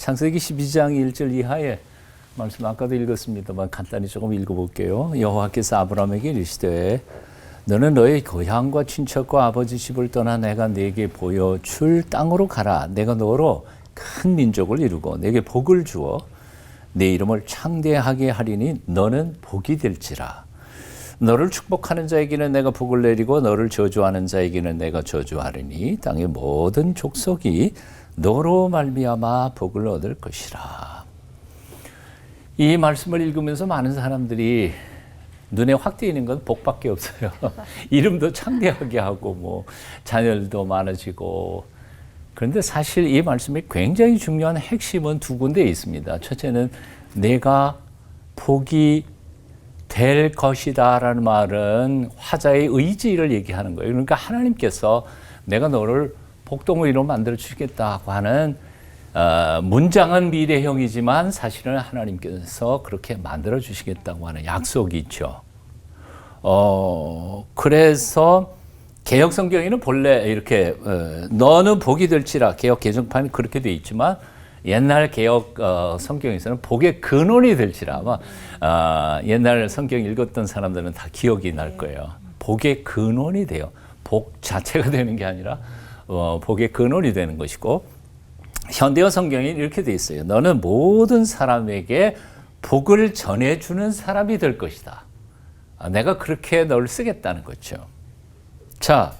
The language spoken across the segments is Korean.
창세기 12장 1절 이하에 말씀 아까도 읽었습니다만 간단히 조금 읽어볼게요. 여호와께서 아브라함에게 이르시되 너는 너의 고향과 친척과 아버지 집을 떠나 내가 네게 보여줄 땅으로 가라. 내가 너로 큰 민족을 이루고 내게 복을 주어 내 이름을 창대하게 하리니 너는 복이 될지라. 너를 축복하는 자에게는 내가 복을 내리고 너를 저주하는 자에게는 내가 저주하리니 땅의 모든 족속이 너로 말미암아 복을 얻을 것이라. 이 말씀을 읽으면서 많은 사람들이 눈에 확 띄는 건 복밖에 없어요. 이름도 창대하게 하고 뭐 자녀들도 많아지고 그런데 사실 이 말씀이 굉장히 중요한 핵심은 두 군데에 있습니다. 첫째는 내가 복이 될 것이다 라는 말은 화자의 의지를 얘기하는 거예요. 그러니까 하나님께서 내가 너를 복동의로 만들어 주시겠다고 하는 어, 문장은 미래형이지만 사실은 하나님께서 그렇게 만들어 주시겠다고 하는 약속이 있죠. 어, 그래서 개혁 성경에는 본래 이렇게 어, 너는 복이 될지라 개혁 개정판이 그렇게 돼 있지만 옛날 개혁 어, 성경에서는 복의 근원이 될지라 아마 어, 옛날 성경 읽었던 사람들은 다 기억이 날 거예요. 복의 근원이 돼요. 복 자체가 되는 게 아니라 어, 복의 근원이 되는 것이고 현대어 성경에 이렇게 돼 있어요. 너는 모든 사람에게 복을 전해주는 사람이 될 것이다. 아, 내가 그렇게 널 쓰겠다는 거죠. 자,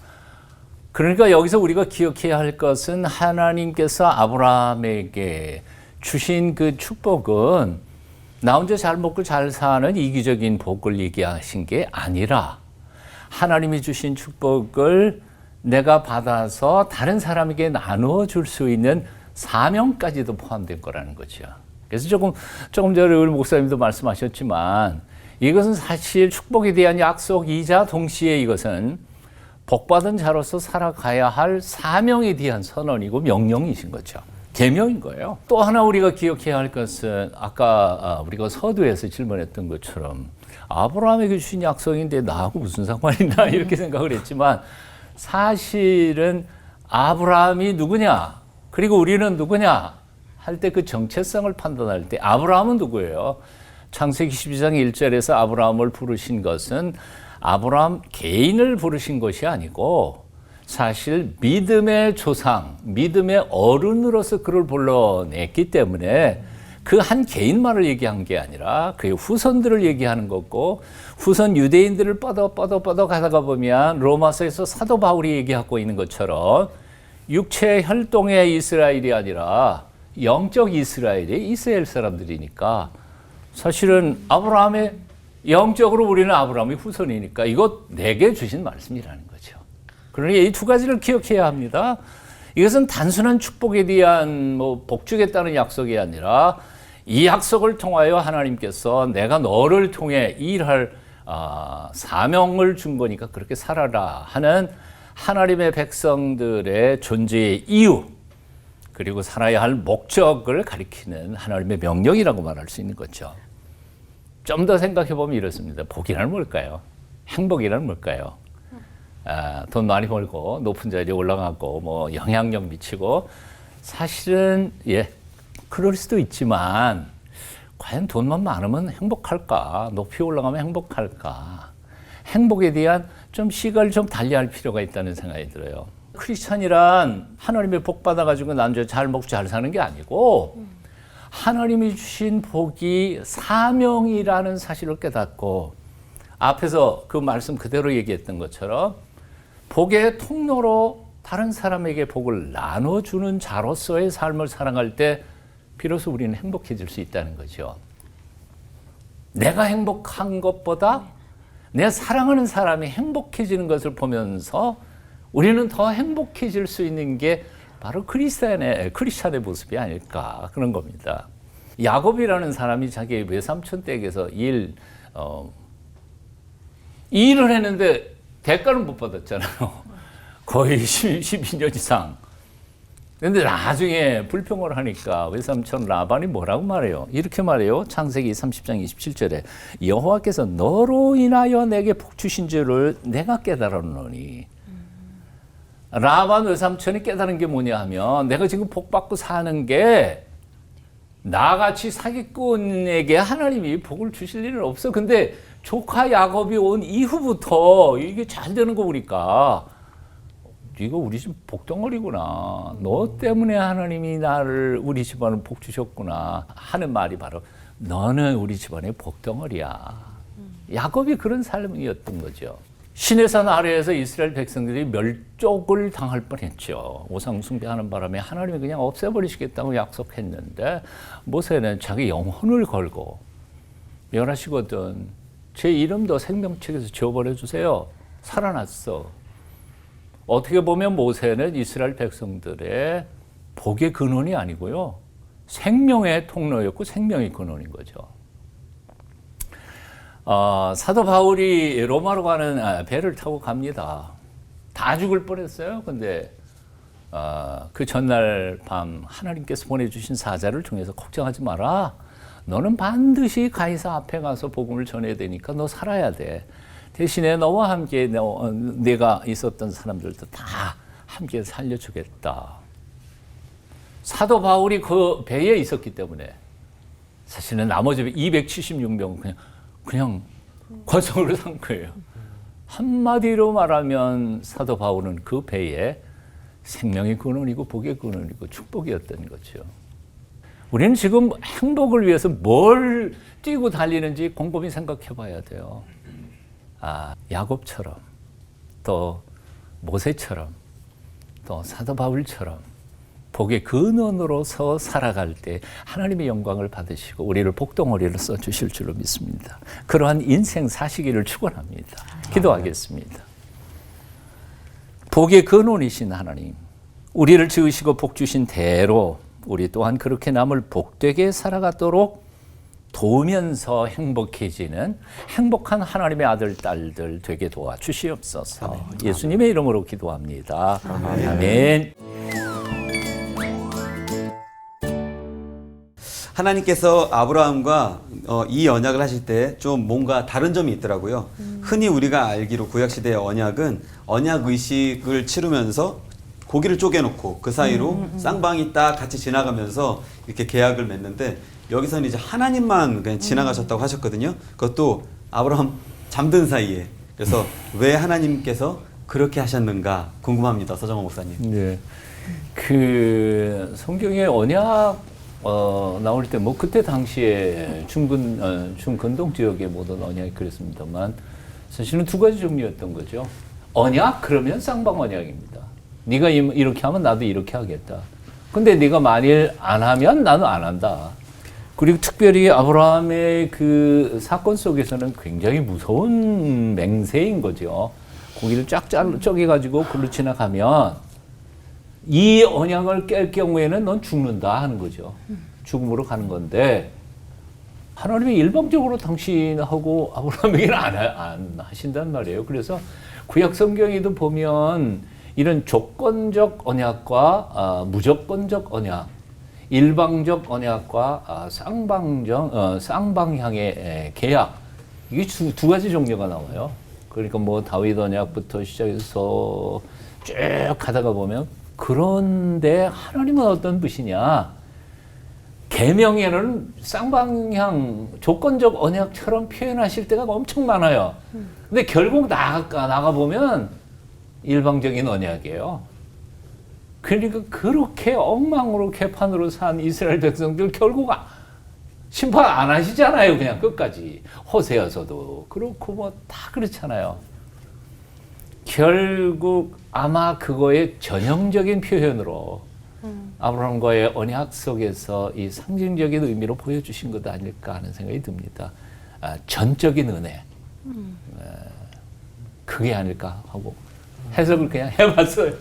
그러니까 여기서 우리가 기억해야 할 것은 하나님께서 아브라함에게 주신 그 축복은 나 혼자 잘 먹고 잘 사는 이기적인 복을 얘기하신 게 아니라 하나님이 주신 축복을 내가 받아서 다른 사람에게 나누어 줄수 있는 사명까지도 포함된 거라는 거죠. 그래서 조금 조금 전에 우리 목사님도 말씀하셨지만 이것은 사실 축복에 대한 약속이자 동시에 이것은 복받은 자로서 살아가야 할 사명에 대한 선언이고 명령이신 거죠. 계명인 거예요. 또 하나 우리가 기억해야 할 것은 아까 아, 우리가 서두에서 질문했던 것처럼 아브라함에게 주신 약속인데 나하고 무슨 상관이나 이렇게 생각을 했지만 사실은 아브라함이 누구냐 그리고 우리는 누구냐 할 때 그 정체성을 판단할 때 아브라함은 누구예요? 창세기 12장 1절에서 아브라함을 부르신 것은 아브라함 개인을 부르신 것이 아니고 사실 믿음의 조상, 믿음의 어른으로서 그를 불러냈기 때문에 그 한 개인만을 얘기한 게 아니라 그의 후손들을 얘기하는 거고 후손 유대인들을 뻗어 뻗어 뻗어 가다가 보면 로마서에서 사도 바울이 얘기하고 있는 것처럼 육체 혈통의 이스라엘이 아니라 영적 이스라엘의 이스라엘 사람들이니까 사실은 아브라함의 영적으로 우리는 아브라함의 후손이니까 이것 내게 주신 말씀이라는 거죠. 그러니 이 두 가지를 기억해야 합니다. 이것은 단순한 축복에 대한 뭐 복주겠다는 약속이 아니라 이 약속을 통하여 하나님께서 내가 너를 통해 일할 아, 사명을 준 거니까 그렇게 살아라 하는 하나님의 백성들의 존재의 이유 그리고 살아야 할 목적을 가리키는 하나님의 명령이라고 말할 수 있는 거죠. 좀 더 생각해 보면 이렇습니다. 복이란 뭘까요? 행복이란 뭘까요? 아, 돈 많이 벌고 높은 자리에 올라가고 뭐 영향력 미치고 사실은 예 그럴 수도 있지만 과연 돈만 많으면 행복할까? 높이 올라가면 행복할까? 행복에 대한 좀 시각을 좀 달리할 필요가 있다는 생각이 들어요. 크리스천이란 하나님의 복 받아가지고 난잘 먹고 잘 사는 게 아니고 하나님이 주신 복이 사명이라는 사실을 깨닫고 앞에서 그 말씀 그대로 얘기했던 것처럼 복의 통로로 다른 사람에게 복을 나눠주는 자로서의 삶을 살아갈 때 비로소 우리는 행복해질 수 있다는 거죠. 내가 행복한 것보다 내 사랑하는 사람이 행복해지는 것을 보면서 우리는 더 행복해질 수 있는 게 바로 크리스찬의 크리스찬의 모습이 아닐까 그런 겁니다. 야곱이라는 사람이 자기 외삼촌 댁에서 일 어, 일을 했는데 대가를 못 받았잖아요. 거의 10, 12년 이상. 근데 나중에 불평을 하니까 외삼촌 라반이 뭐라고 말해요? 이렇게 말해요. 창세기 30장 27절에 여호와께서 너로 인하여 내게 복 주신 줄을 내가 깨달았노니 라반 외삼촌이 깨달은 게 뭐냐 하면 내가 지금 복 받고 사는 게 나같이 사기꾼에게 하나님이 복을 주실 일은 없어. 근데 조카 야곱이 온 이후부터 이게 잘 되는 거 보니까 네가 우리 집 복덩어리구나. 너 때문에 하나님이 나를 우리 집안을 복 주셨구나 하는 말이 바로 너는 우리 집안의 복덩어리야. 야곱이 그런 삶이었던 거죠. 시내산 아래에서 이스라엘 백성들이 멸족을 당할 뻔했죠. 우상 숭배하는 바람에 하나님이 그냥 없애버리시겠다고 약속했는데 모세는 자기 영혼을 걸고 멸하시거든. 제 이름도 생명책에서 지워버려 주세요. 살아났어. 어떻게 보면 모세는 이스라엘 백성들의 복의 근원이 아니고요. 생명의 통로였고 생명의 근원인 거죠. 어, 사도 바울이 로마로 가는 아, 배를 타고 갑니다. 다 죽을 뻔했어요. 근데 어, 그 전날 밤 하나님께서 보내주신 사자를 통해서 걱정하지 마라. 너는 반드시 가이사 앞에 가서 복음을 전해야 되니까 너 살아야 돼. 대신에 너와 함께 너, 어, 내가 있었던 사람들도 다 함께 살려주겠다. 사도 바울이 그 배에 있었기 때문에 사실은 나머지 276명 그냥 그냥 관성으로 산 거예요. 한마디로 말하면 사도 바울은 그 배에 생명의 근원이고 복의 근원이고 축복이었던 거죠. 우리는 지금 행복을 위해서 뭘 뛰고 달리는지 곰곰이 생각해 봐야 돼요. 아, 야곱처럼 또 모세처럼 또 사도 바울처럼 복의 근원으로서 살아갈 때 하나님의 영광을 받으시고 우리를 복덩어리로 써 주실 줄로 믿습니다. 그러한 인생 사시기를 축원합니다. 기도하겠습니다. 복의 근원이신 하나님, 우리를 지으시고 복 주신 대로 우리 또한 그렇게 남을 복되게 살아가도록 도우면서 행복해지는 행복한 하나님의 아들 딸들 되게 도와 주시옵소서. 예수님의 이름으로 기도합니다. 아멘. 하나님께서 아브라함과 어, 이 언약을 하실 때 좀 뭔가 다른 점이 있더라고요. 흔히 우리가 알기로 구약 시대의 언약은 언약 의식을 치르면서 고기를 쪼개놓고 그 사이로 쌍방이 딱 같이 지나가면서 이렇게 계약을 맺는데 여기서는 이제 하나님만 그냥 지나가셨다고 하셨거든요. 그것도 아브라함 잠든 사이에 그래서 왜 하나님께서 그렇게 하셨는가 궁금합니다, 서정호 목사님. 네. 그 성경에 언약 어, 나올 때 뭐 그때 당시에 중근 어, 중근동 지역의 모든 언약이 그랬습니다만 사실은 두 가지 종류였던 거죠. 언약 그러면 쌍방 언약입니다. 네가 이- 이렇게 하면 나도 이렇게 하겠다. 근데 네가 만일 안 하면 나는 안 한다. 그리고 특별히 아브라함의 그 사건 속에서는 굉장히 무서운 맹세인 거죠. 고기를 쫙 잘- 쪼개가지고 글로 지나가면 이 언약을 깰 경우에는 넌 죽는다 하는 거죠. 죽음으로 가는 건데 하나님이 일방적으로 당신하고 아브라함에게는 안, 하- 안 하신단 말이에요. 그래서 구약 성경에도 보면 이런 조건적 언약과 아, 무조건적 언약, 일방적 언약과 아, 쌍방정 어, 쌍방향의 에, 계약 이게 두, 두 가지 종류가 나와요. 그러니까 뭐 다윗 언약부터 시작해서 쭉 가다가 보면 그런데 하나님은 어떤 분이냐? 계명에는 쌍방향 조건적 언약처럼 표현하실 때가 엄청 많아요. 근데 결국 나가 나가 보면 일방적인 언약이에요. 그러니까 그렇게 엉망으로 개판으로 산 이스라엘 백성들 결국 아- 심판 안 하시잖아요. 그냥 끝까지 호세여서도 그렇고 뭐 다 그렇잖아요. 결국 아마 그거의 전형적인 표현으로 아브라함과의 언약 속에서 이 상징적인 의미로 보여주신 것 아닐까 하는 생각이 듭니다. 아, 전적인 은혜. 에, 그게 아닐까 하고 해석을 그냥 해봤어요.